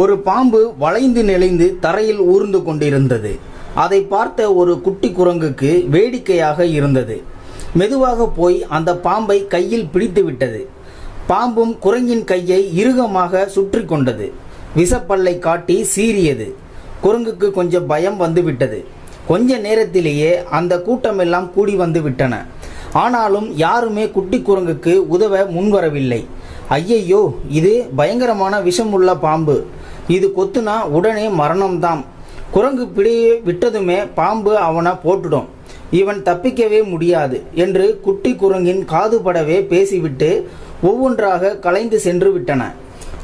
ஒரு பாம்பு வளைந்து நெளிந்து தரையில் ஊர்ந்து கொண்டிருந்தது. அதை பார்த்த ஒரு குட்டி குரங்குக்கு வேடிக்கையாக இருந்தது. மெதுவாக போய் அந்த பாம்பை கையில் பிடித்து விட்டது. பாம்பும் குரங்கின் கையை இறுகமாக சுற்றி கொண்டது. விஷப்பல்லை காட்டி சீறியது. குரங்குக்கு கொஞ்சம் பயம் வந்துவிட்டது கொஞ்ச நேரத்திலேயே அந்த கூட்டமெல்லாம் கூடி வந்து விட்டன. ஆனாலும் யாருமே குட்டி குரங்குக்கு உதவ முன்வரவில்லை. ஐயையோ இது பயங்கரமான விஷமுள்ள பாம்பு. இது கொத்துனா உடனே மரணம்தான் குரங்கு பிடியை விட்டதுமே பாம்பு அவனை போட்டுடும். இவன் தப்பிக்கவே முடியாது என்று குட்டி குரங்கின் காதுபடவே பேசிவிட்டு ஒவ்வொன்றாக கலைந்து சென்று விட்டன.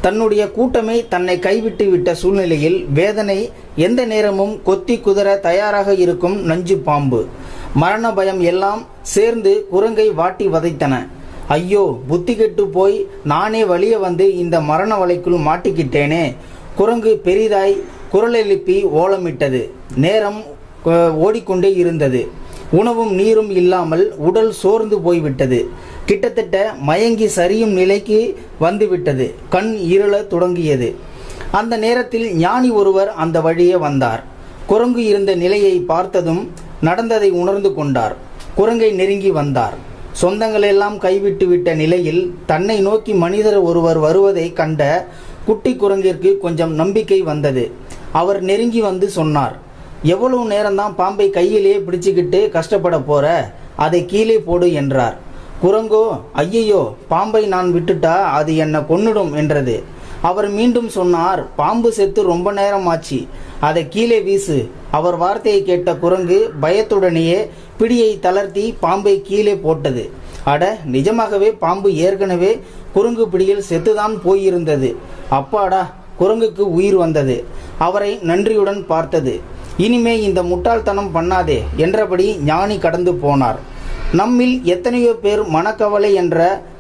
தன்னுடைய கூட்டமே தன்னை கைவிட்டு விட்ட சூழ்நிலையில் வேதனை எந்த நேரமும் கொத்தி குதற தயாராக இருக்கும் நஞ்சு பாம்பு. மரண பயம் எல்லாம் சேர்ந்து குரங்கை வாட்டி வதைத்தன. ஐயோ புத்தி கெட்டு போய் நானே வழிய வந்து இந்த மரண வலைக்குள் மாட்டிக்கிட்டேனே. குரங்கு பெரிதாய் குரலெழுப்பி ஓலமிட்டது. நேரம் ஓடிக்கொண்டே இருந்தது. உணவும் நீரும் இல்லாமல் உடல் சோர்ந்து போய்விட்டது. கிட்டத்தட்ட மயங்கி சரியும் நிலைக்கு வந்துவிட்டது. கண் இருள தொடங்கியது. அந்த நேரத்தில் ஞானி ஒருவர் அந்த வழியே வந்தார். குரங்கு இருந்த நிலையை பார்த்ததும் நடந்ததை உணர்ந்து கொண்டார். குரங்கை நெருங்கி வந்தார். சொந்தங்களெல்லாம் கைவிட்டுவிட்ட நிலையில் தன்னை நோக்கி மனிதர் ஒருவர் வருவதை கண்ட குட்டி குரங்கிற்கு கொஞ்சம் நம்பிக்கை வந்தது. அவர் நெருங்கி வந்து சொன்னார் எவ்வளவு நேரம்தான் பாம்பை கையிலேயே பிடிச்சிக்கிட்டு கஷ்டப்பட போற? அதை கீழே போடு என்றார். குரங்கோ ஐயையோ பாம்பை நான் விட்டுட்டா அது என்னை கொன்னுடும் என்றது. அவர் மீண்டும் சொன்னார் பாம்பு செத்து ரொம்ப நேரம் ஆச்சு அதை கீழே வீசு அவர் வார்த்தையை கேட்ட குரங்கு பயத்துடனேயே பிடியை தளர்த்தி பாம்பை கீழே போட்டது. அட நிஜமாகவே பாம்பு ஏற்கனவே குரங்கு பிடியில் செத்துதான் போயிருந்தது. அப்பாடா குரங்குக்கு உயிர் வந்தது. அவரை நன்றியுடன் பார்த்தது. இனிமே இந்த முட்டாள்தனம் பண்ணாதே என்றபடி ஞானி கடந்து போனார். நம்மில் எத்தனையோ பேர் மனக்கவலை என்ற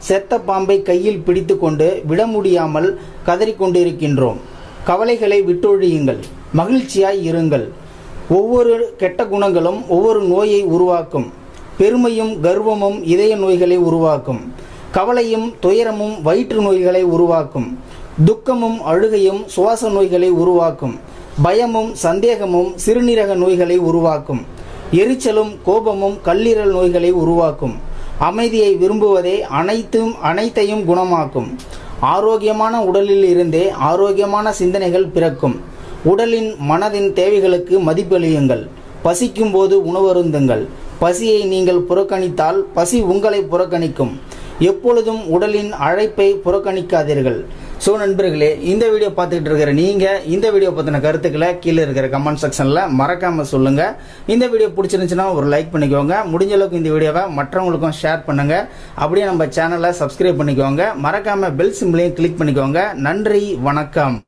செத்த பாம்பை கையில் பிடித்துக்கொண்டு விட முடியாமல் கதறிக்கொண்டிருக்கின்றோம். கவலைகளை விட்டொழியுங்கள் மகிழ்ச்சியாய் இருங்கள். ஒவ்வொரு கெட்ட குணங்களும் ஒவ்வொரு நோயை உருவாக்கும். பெருமையும் கர்வமும் இதய நோய்களை உருவாக்கும். கவலையும் துயரமும் வயிற்று நோய்களை உருவாக்கும். துக்கமும் அழுகையும் சுவாச நோய்களை உருவாக்கும். பயமும் சந்தேகமும் சிறுநீரக நோய்களை உருவாக்கும். எரிச்சலும் கோபமும் கல்லீரல் நோய்களை உருவாக்கும். அமைதியை விரும்புவதே அனைத்தும் அனைத்தையும் குணமாக்கும். ஆரோக்கியமான உடலில் இருந்தே ஆரோக்கியமான சிந்தனைகள் பிறக்கும். உடலின் மனதின் தேவைகளுக்கு மதிப்பளியுங்கள். பசிக்கும் போது உணவருந்துங்கள். பசியை நீங்கள் புறக்கணித்தால் பசி உங்களை புறக்கணிக்கும். எப்பொழுதும் உடலின் அழைப்பை புறக்கணிக்காதீர்கள். ஸோ நண்பர்களே இந்த வீடியோ பார்த்துக்கிட்டு இருக்கிற நீங்கள் இந்த வீடியோ பற்றின கருத்துக்களை கீழே இருக்கிற கமெண்ட் செக்ஷனில் மறக்காமல் சொல்லுங்கள் இந்த வீடியோ பிடிச்சிருந்துச்சுன்னா ஒரு லைக் பண்ணிக்கோங்க. முடிஞ்ச அளவுக்கு இந்த வீடியோவை மற்றவங்களுக்கும் ஷேர் பண்ணுங்கள் அப்படியே நம்ம சேனலை சப்ஸ்கிரைப் பண்ணிக்கோங்க. மறக்காமல் பெல் சிம்லையும் கிளிக் பண்ணிக்கோங்க. நன்றி வணக்கம்.